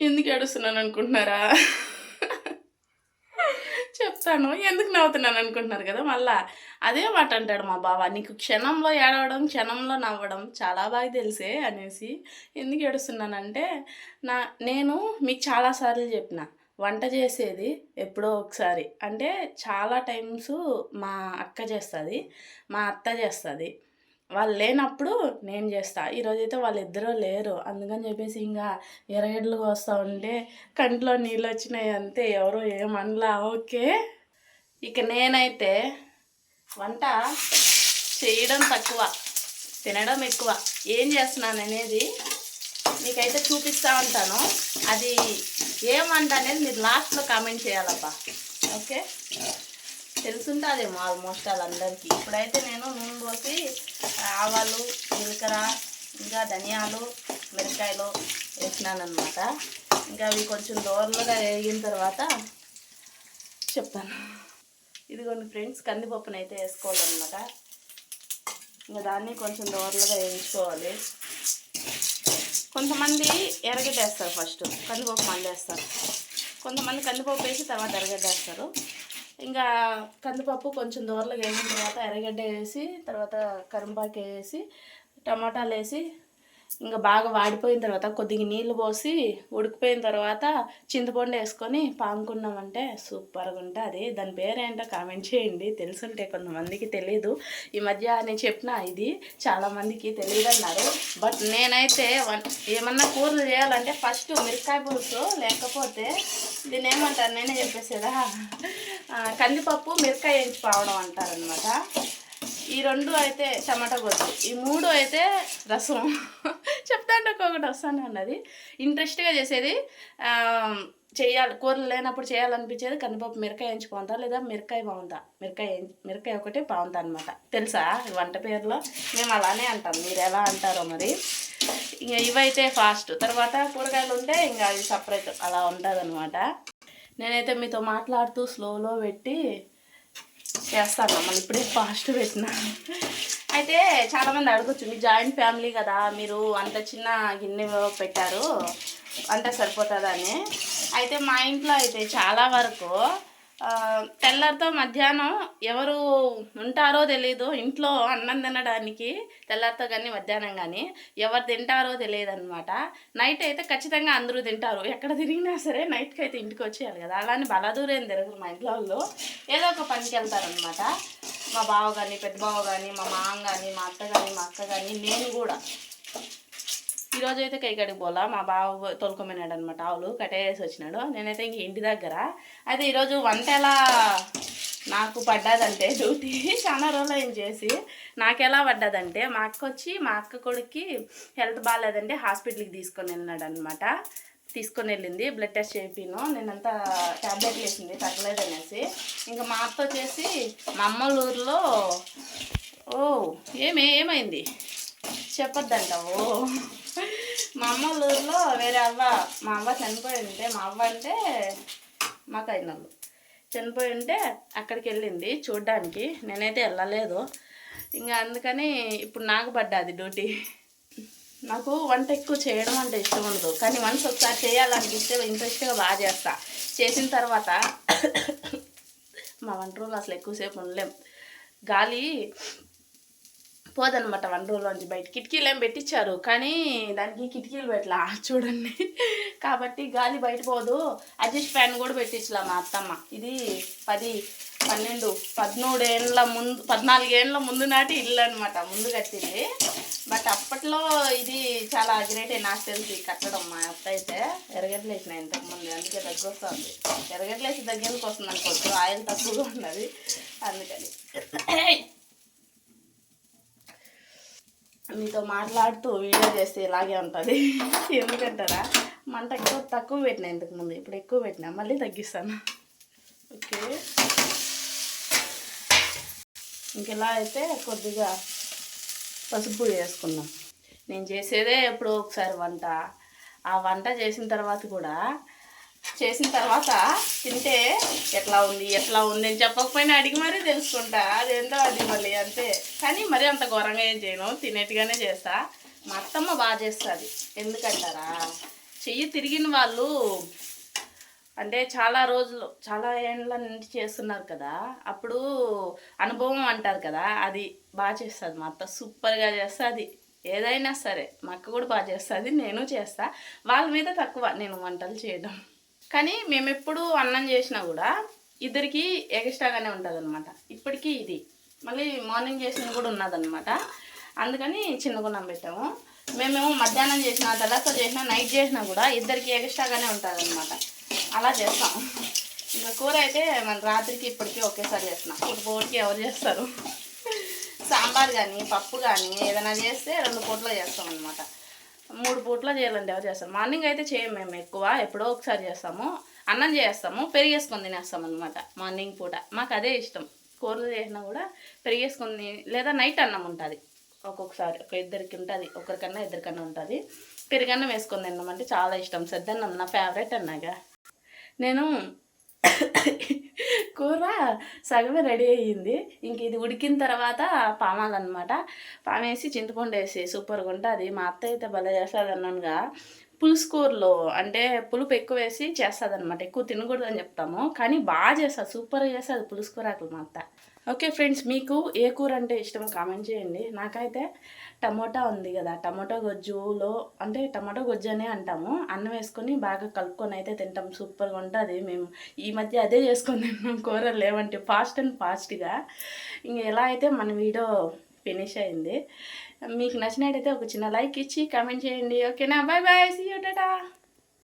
ఎందుకు ఏడుస్తున్నాను అనుకుంటున్నారా? చెప్తాను. ఎందుకు నవ్వుతున్నాను అనుకుంటున్నారు కదా మళ్ళా. అదే మాట అంటాడు మా బావ. నీకు క్షణంలో ఏడవడం క్షణంలో నవ్వడం చాలా బాగా తెలిసే అనేసి. ఎందుకు ఏడుస్తున్నానంటే నా నేను మీకు చాలాసార్లు చెప్పిన వంట చేసేది ఎప్పుడో ఒకసారి. అంటే చాలా టైమ్స్ మా అక్క చేస్తుంది మా అత్త చేస్తుంది. వాళ్ళు లేనప్పుడు నేను చేస్తా. ఈరోజైతే వాళ్ళిద్దరూ లేరు. అందుకని చెప్పేసి ఇంకా ఎరగడ్లు కోస్తా ఉంటే కంట్లో నీళ్ళు వచ్చినాయి అంతే. ఎవరు ఏమనలా ఓకే. ఇక నేనైతే వంట చేయడం తక్కువ తినడం ఎక్కువ. ఏం చేస్తున్నాను అనేది మీకైతే చూపిస్తూ ఉంటాను. అది ఏం వంట అనేది మీరు లాస్ట్లో కామెంట్ చేయాలబ్బా. ఓకే? తెలుసుంటుందేమో ఆల్మోస్ట్ వాళ్ళందరికీ. ఇప్పుడైతే నేను నూనె పోసి ఆవాలు జీలకర్ర ఇంకా ధనియాలు మిరకాయలు వేసినానమాట ఇంకా అవి కొంచెం దోరలుగా వేగిన తర్వాత చెప్తాను. ఇదిగోండి ఫ్రెండ్స్ కందిపప్పును అయితే వేసుకోవాలన్నమాట. ఇంకా దాన్ని కొంచెం దోరలుగా వేయించుకోవాలి. కొంతమంది ఎర్రగడ్డ వేస్తారు ఫస్ట్ కందిపప్పు మళ్ళీ వేస్తారు. కొంతమంది కందిపప్పు వేసి తర్వాత ఎర్రగడ్డ వేస్తారు. ఇంకా కందిపప్పు కొంచెం దూరలో వేసిన తర్వాత ఎర్రగడ్డ వేసి తర్వాత కరింపాకు వేసి టమాటాలు వేసి ఇంకా బాగా వాడిపోయిన తర్వాత కొద్దిగా నీళ్ళు పోసి ఉడికిపోయిన తర్వాత చింతపండు వేసుకొని పాముకున్నామంటే సూపర్గా ఉంటుంది. దాని పేరేంటో కామెంట్ చేయండి. తెలుసుంటే కొంతమందికి తెలియదు ఈ మధ్య నేను చెప్పిన ఇది చాలామందికి తెలియదు అన్నారు బట్ నేనైతే వన్ ఏమన్నా కూరలు చేయాలంటే ఫస్ట్ మిరకాయ పులుసు లేకపోతే దీని ఏమంటారు? నేనే చెప్పేసేదా? కందిపప్పు మిరకాయ వేయించిపోవడం అంటారనమాట ఈ రెండు అయితే టమాటా గొజ్జు ఈ మూడు అయితే రసం. చెప్తాంటే ఒక్కొక్కటి వస్తానే ఉన్నది. ఇంట్రెస్ట్గా చేసేది చేయాలి. కూరలు లేనప్పుడు చేయాలనిపించేది కందిపప్పు మిరకాయ వేయించి లేదా మిరకాయ బాగుందా మిరకాయ మిరకాయ ఒకటే బాగుందా అనమాట తెలుసా? ఈ వంట పేరులో మేము అలానే అంటాం. మీరు ఎలా అంటారో మరి. ఇంకా ఇవైతే ఫాస్ట్. తర్వాత కూరగాయలు ఉంటే ఇంకా అవి సపరేట్ అలా ఉంటుంది నేనైతే మీతో మాట్లాడుతూ స్లోలో పెట్టి చేస్తాను. మళ్ళీ ఇప్పుడే ఫాస్ట్ పెట్టిన. అయితే చాలామంది అడగచ్చు మీ జాయింట్ ఫ్యామిలీ కదా మీరు అంత చిన్న గిన్నె పెట్టారు అంత సరిపోతుందని అయితే మా ఇంట్లో అయితే చాలా వరకు తెల్లారితో మధ్యాహ్నం ఎవరు ఉంటారో తెలీదు. ఇంట్లో అన్నం తినడానికి తెల్లారితో కానీ మధ్యాహ్నం కానీ ఎవరు తింటారో తెలియదు అనమాట నైట్ అయితే ఖచ్చితంగా అందరూ తింటారు. ఎక్కడ తిరిగినా సరే నైట్కి అయితే ఇంటికి వచ్చేయాలి కదా. అలానే బలదూరేం తిరగరు మా ఇంట్లో వాళ్ళు. ఏదో ఒక పనికి వెళ్తారనమాట మా బావ కానీ పెద్ద బావ కానీ మా మామ కానీ మా అత్త కానీ మా అక్క కానీ నేను కూడా. ఈరోజు అయితే కైకడికి పోలా. మా బావ తోలుకోమన్నాడు అనమాట ఆవులు కట్టేసి వచ్చినాడు. నేనైతే ఇంక ఇంటి దగ్గర. అయితే ఈరోజు వంట ఎలా నాకు పడ్డదంటే డ్యూటీ. చాలా రోజులు ఏం చేసి. నాకు ఎలా పడ్డదంటే మా అక్క వచ్చి మా అక్క కొడుక్కి హెల్త్ బాగాలేదంటే హాస్పిటల్కి తీసుకొని వెళ్ళినాడు అనమాట తీసుకొని వెళ్ళింది. బ్లడ్ టెస్ట్ చేయను నేనంతా ట్యాబ్లెట్లు వేసింది. తగ్గలేదనేసి ఇంకా మా అత్త వచ్చేసి మా అమ్మల ఊర్లో ఓ ఏమే ఏమైంది? చెప్పొద్దంటావు మా అమ్మ వాళ్ళ ఊర్లో వేరే అవ్వ మా అవ్వ చనిపోయి ఉంటే మా అవ్వ అంటే మాకు తైనళ్ళు చనిపోయి ఉంటే అక్కడికి వెళ్ళింది చూడ్డానికి. నేనైతే వెళ్ళలేదు. ఇంకా అందుకని ఇప్పుడు నాకు పడ్డది డ్యూటీ. నాకు వంట ఎక్కువ చేయడం అంటే ఇష్టం ఉండదు. కానీ వన్స్ ఒకసారి చేయాలనిపిస్తే ఇంట్రెస్ట్గా బాగా చేస్తా. చేసిన తర్వాత మా వంట రోజులు అసలు ఎక్కువసేపు ఉండలేం. గాలి పోదనమాట వన్ రూల్లోంచి బయట. కిటికీలు ఏం పెట్టించారు కానీ దానికి కిటికీలు పెట్టలా చూడండి. కాబట్టి గాలి బయట పోదు. అడ్జస్ట్ ఫ్యాన్ కూడా పెట్టించలా మా అత్తమ్మ. ఇది పది పన్నెండు పదమూడేళ్ళ ముందు పద్నాలుగేళ్ళ ముందు నాటి ఇల్లు అనమాట ముందు కట్టింది. బట్ అప్పట్లో ఇది చాలా గ్రేటే నాకు తెలిసి కట్టడం మా అత్త అయితే. ఎరగట్లేసిన ఇంతకుముందు అందుకే దగ్గర వస్తుంది. ఎరగట్లేసి దగ్గరకు వస్తుంది అనుకోవచ్చు ఆయిల్ తక్కువగా ఉన్నది. అందుకని. మీతో మాట్లాడుతూ వీడియో చేస్తే ఇలాగే ఉంటుంది. ఎందుకంటారా? మంట ఎక్కువ తక్కువ పెట్టినా ఇంతకు ముందు ఇప్పుడు ఎక్కువ పెట్టినా. మళ్ళీ తగ్గిస్తాను. ఓకే. ఇంకెలా అయితే కొద్దిగా పసుపు చేసుకున్నాం నేను చేసేదే ఎప్పుడో ఒకసారి వంట. ఆ వంట చేసిన తర్వాత కూడా చేసిన తర్వాత తింటే ఎట్లా ఉంది ఎట్లా ఉంది అని చెప్పకపోయినా అడిగి మరీ తెలుసుకుంటా. అదేంటో అది మళ్ళీ అంతే. కానీ మరీ అంత ఘోరంగా ఏం చేయను. తినేట్టుగానే చేస్తా. మా అత్తమ్మ బాగా చేస్తుంది. ఎందుకంటారా? చెయ్యి తిరిగిన వాళ్ళు అంటే చాలా రోజులు చాలా ఏళ్ళ నుంచి చేస్తున్నారు కదా. అప్పుడు అనుభవం అంటారు కదా అది బాగా చేస్తుంది. మా అత్త సూపర్గా చేస్తుంది. ఏదైనా సరే మా అక్క కూడా బాగా చేస్తుంది. నేను చేస్తా. వాళ్ళ మీద తక్కువ. నేను వంటలు చేయడం. కానీ మేము ఎప్పుడు అన్నం చేసినా కూడా ఇద్దరికి ఎక్స్ట్రాగానే ఉంటుంది అనమాట ఇప్పటికీ ఇది. మళ్ళీ మార్నింగ్ చేసిన కూడా ఉన్నదనమాట అందుకని చిన్నగున్నం పెట్టాము. మేమేమో మధ్యాహ్నం చేసిన తర్వాత చేసినా నైట్ చేసినా కూడా ఇద్దరికి ఎక్స్ట్రాగానే ఉంటుంది అనమాట అలా చేస్తాం. ఇంకా కూర అయితే మన రాత్రికి ఇప్పటికీ ఒకేసారి చేస్తున్నాం. ఇప్పుడు పూటకి ఎవరు చేస్తారు? సాంబార్ కానీ పప్పు కానీ ఏదైనా చేస్తే రెండు పూటలో చేస్తాం అనమాట మూడు పూట్ల చేయాలండి ఎవరు చేస్తారు? మార్నింగ్ అయితే చేయం మేము ఎక్కువ ఎప్పుడో ఒకసారి చేస్తాము. అన్నం చేస్తాము పెరిగేసుకొని తినేస్తాం అనమాట మార్నింగ్ పూట. మాకు అదే ఇష్టం. కూరలు చేసినా కూడా పెరిగేసుకొని లేదా నైట్ అన్నం ఉంటుంది. ఒక్కొక్కసారి ఒక ఇద్దరికి ఉంటుంది ఒకరికన్నా ఇద్దరికన్నా ఉంటుంది. పెరుగన్నం వేసుకొని తిన్నాం అంటే చాలా ఇష్టం. సద్దన్నం నా ఫేవరెట్ అన్నాగా. నేను కూర సగమే రెడీ అయ్యింది. ఇంక ఇది ఉడికిన తర్వాత పామాలన్నమాట. పామేసి చింతపండు వేసి సూపర్గా ఉంటుంది మా అత్త అయితే భలే చేస్తుంది అన్నానుగా పులుసు కూరలో అంటే పులుపు ఎక్కువ వేసి చేస్తుంది అనమాట ఎక్కువ తినకూడదు అని చెప్తాము. కానీ బాగా చేస్తుంది సూపర్గా చేస్తుంది పులుసు అట్లా మా అత్త ఓకే ఫ్రెండ్స్ మీకు ఏ కూర అంటే ఇష్టం కామెంట్ చేయండి. నాకైతే టమోటా ఉంది కదా. టమోటా గొజ్జులో అంటే టమాటో గొజ్జు అనే అంటాము. అన్నం వేసుకొని బాగా కలుపుకొని అయితే తింటాం. సూపర్గా ఉంటుంది. మేము ఈ మధ్య అదే చేసుకొని తింటాం కూరలు లేవంటే ఫాస్ట్ అండ్ ఫాస్ట్గా. ఇంక ఎలా అయితే మన వీడియో ఫినిష్ అయింది. మీకు నచ్చినట్టయితే ఒక చిన్న లైక్ ఇచ్చి కామెంట్ చేయండి. ఓకేనా bye bye see you Tata